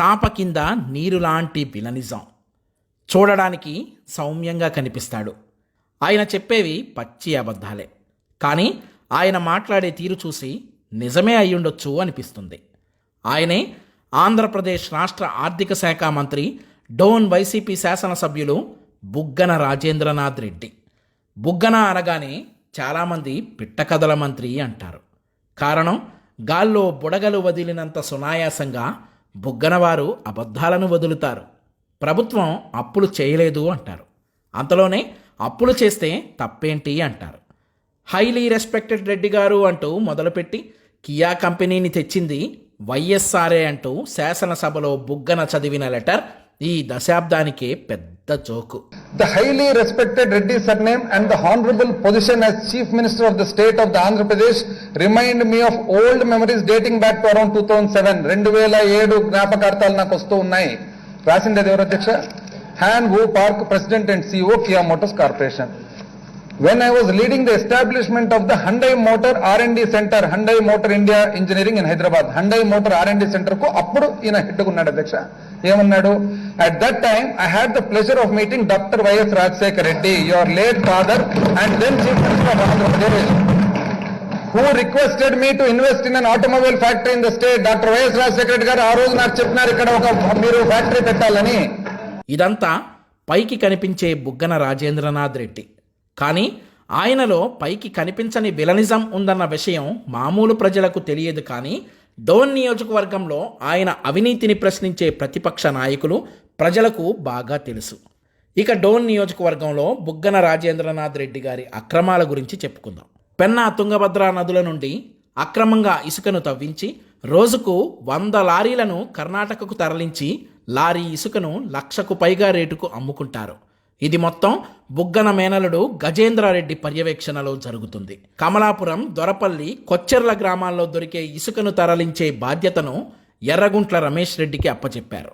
చాప కింద నీరు లాంటి విలనిజం చూడడానికి సౌమ్యంగా కనిపిస్తాడు. ఆయన చెప్పేవి పచ్చి అబద్ధాలే. కానీ ఆయన మాట్లాడే తీరు చూసి నిజమే అయ్యుండొచ్చు అనిపిస్తుంది. ఆయనే ఆంధ్రప్రదేశ్ రాష్ట్ర ఆర్థిక శాఖ మంత్రి డోన్ వైసీపీ శాసనసభ్యులు బుగ్గన రాజేంద్రనాథ్ రెడ్డి. బుగ్గన అనగానే చాలామంది పిట్టకథల మంత్రి అంటారు. కారణం గాల్లో బుడగలు వదిలినంత సునాయాసంగా బుగ్గనవారు అబద్ధాలను వదులుతారు. ప్రభుత్వం అప్పులు చేయలేదు అంటారు. అంతలోనే అప్పులు చేస్తే తప్పేంటి అంటారు. హైలీ రెస్పెక్టెడ్ రెడ్డి గారు అంటూ మొదలుపెట్టి కియా కంపెనీని తెచ్చింది వైఎస్ఆర్ఏ అంటూ శాసనసభలో బుగ్గన చదివిన లెటర్ ఈ దశాబ్దానికి పెద్ద చోకు the highly respected Reddy sir name and the honourable position as chief minister of the state of the Andhra Pradesh remind me of old memories dating back to around two thousand seven రెండు వేల ఏడు జ్ఞాపకార్థాలు నాకు వస్తూ ఉన్నాయి. రాసిండేది ఎవరు అధ్యక్ష? Han Woo Park president and CEO Kia Motors Corporation. When I was leading the establishment of the Hyundai Motor R&D Center, Hyundai Motor India Engineering in Hyderabad, Hyundai Motor R&D Center కు అప్పుడు ఈయన head ఉన్నాడు అధ్యక్ష. ఏమన్నాడు? At that time I had the pleasure of meeting doctor Y S Rajasekhar Reddy your late father and then chief minister of Andhra Pradesh who requested me to invest in an automobile factory in the state doctor Y S Rajasekhara Reddy గారు ఆ రోజు నాకు చెప్పినారు ఇక్కడ ఒక మీరు factory పెట్టాలని ఇదంతా పైకి కనిపించే బుగ్గన రాజేంద్రనాథ్ రెడ్డి. కానీ ఆయనలో పైకి కనిపించని విలనిజం ఉందన్న విషయం మామూలు ప్రజలకు తెలియదు కానీ డోన్ నియోజకవర్గంలో ఆయన అవినీతిని ప్రశ్నించే ప్రతిపక్ష నాయకులు ప్రజలకు బాగా తెలుసు. ఇక డోన్ నియోజకవర్గంలో బుగ్గన రాజేంద్రనాథ్ రెడ్డి గారి అక్రమాల గురించి చెప్పుకుందాం. పెన్నా తుంగభద్ర నదుల నుండి అక్రమంగా ఇసుకను తవ్వించి రోజుకు వంద లారీలను కర్ణాటకకు తరలించి లారీ ఇసుకను లక్షకు పైగా రేటుకు అమ్ముకుంటారు. ఇది మొత్తం బుగ్గన మేనలుడు గజేంద్రారెడ్డి పర్యవేక్షణలో జరుగుతుంది. కమలాపురం దొరపల్లి కొచ్చెర్ల గ్రామాల్లో దొరికే ఇసుకను తరలించే బాధ్యతను ఎర్రగుంట్ల రమేష్ రెడ్డికి అప్పచెప్పారు.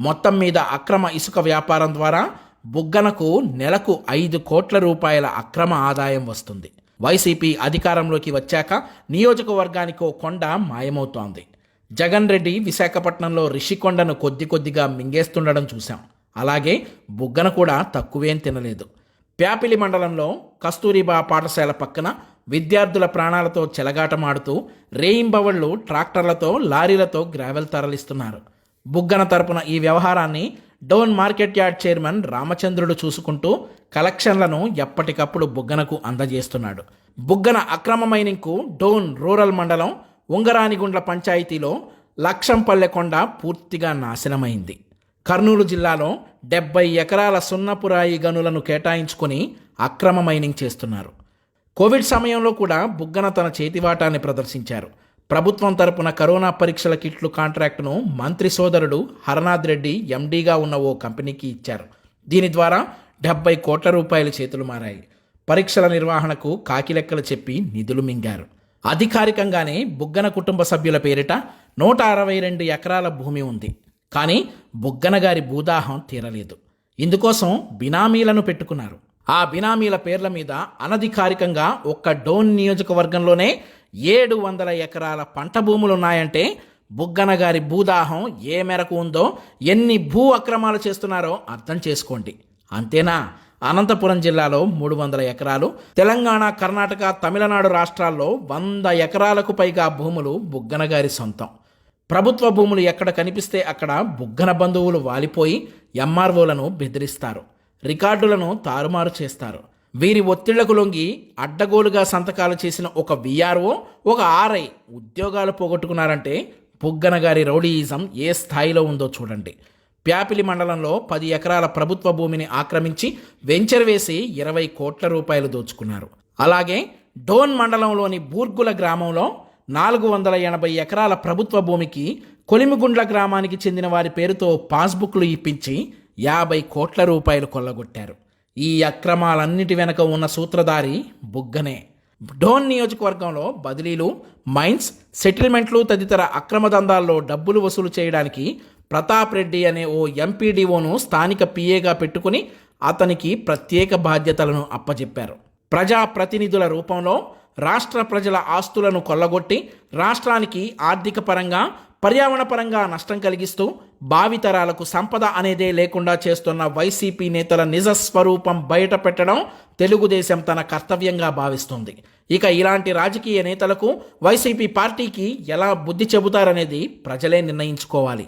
మొత్తం మీద అక్రమ ఇసుక వ్యాపారం ద్వారా బుగ్గనకు నెలకు ఐదు కోట్ల రూపాయల అక్రమ ఆదాయం వస్తుంది. వైసీపీ అధికారంలోకి వచ్చాక నియోజకవర్గానికో కొండ మాయమవుతోంది. జగన్ రెడ్డి విశాఖపట్నంలో రిషికొండను కొద్ది కొద్దిగా మింగేస్తుండడం చూశాం. అలాగే బుగ్గన కూడా తక్కువేం తినలేదు. ప్యాపిలి మండలంలో కస్తూరిబా పాఠశాల పక్కన విద్యార్థుల ప్రాణాలతో చెలగాటమాడుతూ రేయింబవళ్ళు ట్రాక్టర్లతో లారీలతో గ్రావెల్ తరలిస్తున్నారు. బుగ్గన తరపున ఈ వ్యవహారాన్ని డోన్ మార్కెట్ యార్డ్ చైర్మన్ రామచంద్రుడు చూసుకుంటూ కలెక్షన్లను ఎప్పటికప్పుడు బుగ్గనకు అందజేస్తున్నాడు. బుగ్గన అక్రమ మైనింగ్కు డోన్ రూరల్ మండలం ఉంగరానిగుండ్ల పంచాయతీలో లక్షంపల్లెకొండ పూర్తిగా నాశనమైంది. కర్నూలు జిల్లాలో డెబ్బై ఎకరాల సున్నపురాయి గనులను కేటాయించుకొని అక్రమ మైనింగ్ చేస్తున్నారు. కోవిడ్ సమయంలో కూడా బుగ్గన తన చేతివాటాన్ని ప్రదర్శించారు. ప్రభుత్వం తరపున కరోనా పరీక్షల కిట్లు కాంట్రాక్టును మంత్రి సోదరుడు హరనాథ్ రెడ్డి ఎండీగా ఉన్న ఓ కంపెనీకి ఇచ్చారు. దీని ద్వారా డెబ్బై కోట్ల రూపాయలు చేతులు మారాయి. పరీక్షల నిర్వహణకు కాకిలెక్కలు చెప్పి నిధులు మింగారు. అధికారికంగానే బుగ్గన కుటుంబ సభ్యుల పేరిట నూట అరవై రెండు ఎకరాల భూమి ఉంది. కానీ బుగ్గనగారి భూదాహం తీరలేదు. ఇందుకోసం బినామీలను పెట్టుకున్నారు. ఆ బినామీల పేర్ల మీద అనధికారికంగా ఒక్క డోన్ నియోజకవర్గంలోనే ఏడు వందల ఎకరాల పంట భూములున్నాయంటే బుగ్గనగారి భూదాహం ఏ మేరకు ఉందో ఎన్ని భూ అక్రమాలు చేస్తున్నారో అర్థం చేసుకోండి. అంతేనా? అనంతపురం జిల్లాలో మూడు వందల ఎకరాలు తెలంగాణ కర్ణాటక తమిళనాడు రాష్ట్రాల్లో వంద ఎకరాలకు పైగా భూములు బుగ్గనగారి సొంతం. ప్రభుత్వ భూములు ఎక్కడ కనిపిస్తే అక్కడ బుగ్గన బంధువులు వాలిపోయి ఎంఆర్ఓలను బెదిరిస్తారు. రికార్డులను తారుమారు చేస్తారు. వీరి ఒత్తిళ్ళకు లొంగి అడ్డగోలుగా సంతకాలు చేసిన ఒక విఆర్ఓ ఒక ఆర్ఐ ఉద్యోగాలు పోగొట్టుకున్నారంటే బుగ్గన గారి రౌడీయిజం ఏ స్థాయిలో ఉందో చూడండి. ప్యాపిలి మండలంలో పది ఎకరాల ప్రభుత్వ భూమిని ఆక్రమించి వెంచర్ వేసి ఇరవై కోట్ల రూపాయలు దోచుకున్నారు. అలాగే డోన్ మండలంలోని బూర్గుల గ్రామంలో నాలుగు వందల ఎనభై ఎకరాల ప్రభుత్వ భూమికి కొలిమిగుండ్ల గ్రామానికి చెందిన వారి పేరుతో పాస్బుక్లు ఇప్పించి యాభై కోట్ల రూపాయలు కొల్లగొట్టారు. ఈ అక్రమాలన్నిటి వెనక ఉన్న సూత్రధారి బుగ్గనే. డోన్ నియోజకవర్గంలో బదిలీలు మైన్స్ సెటిల్మెంట్లు తదితర అక్రమ దందాల్లో డబ్బులు వసూలు చేయడానికి ప్రతాప్ రెడ్డి అనే ఓ ఎంపీడీఓను స్థానిక పిఏగా పెట్టుకుని అతనికి ప్రత్యేక బాధ్యతలను అప్పజెప్పారు. ప్రజాప్రతినిధుల రూపంలో రాష్ట్ర ప్రజల ఆస్తులను కొల్లగొట్టి రాష్ట్రానికి ఆర్థిక పరంగా పర్యావరణపరంగా నష్టం కలిగిస్తూ భావితరాలకు సంపద అనేదే లేకుండా చేస్తున్న వైసీపీ నేతల నిజ స్వరూపం బయట పెట్టడం తెలుగుదేశం తన కర్తవ్యంగా భావిస్తుంది. ఇక ఇలాంటి రాజకీయ నేతలకు వైసీపీ పార్టీకి ఎలా బుద్ధి చెబుతారనేది ప్రజలే నిర్ణయించుకోవాలి.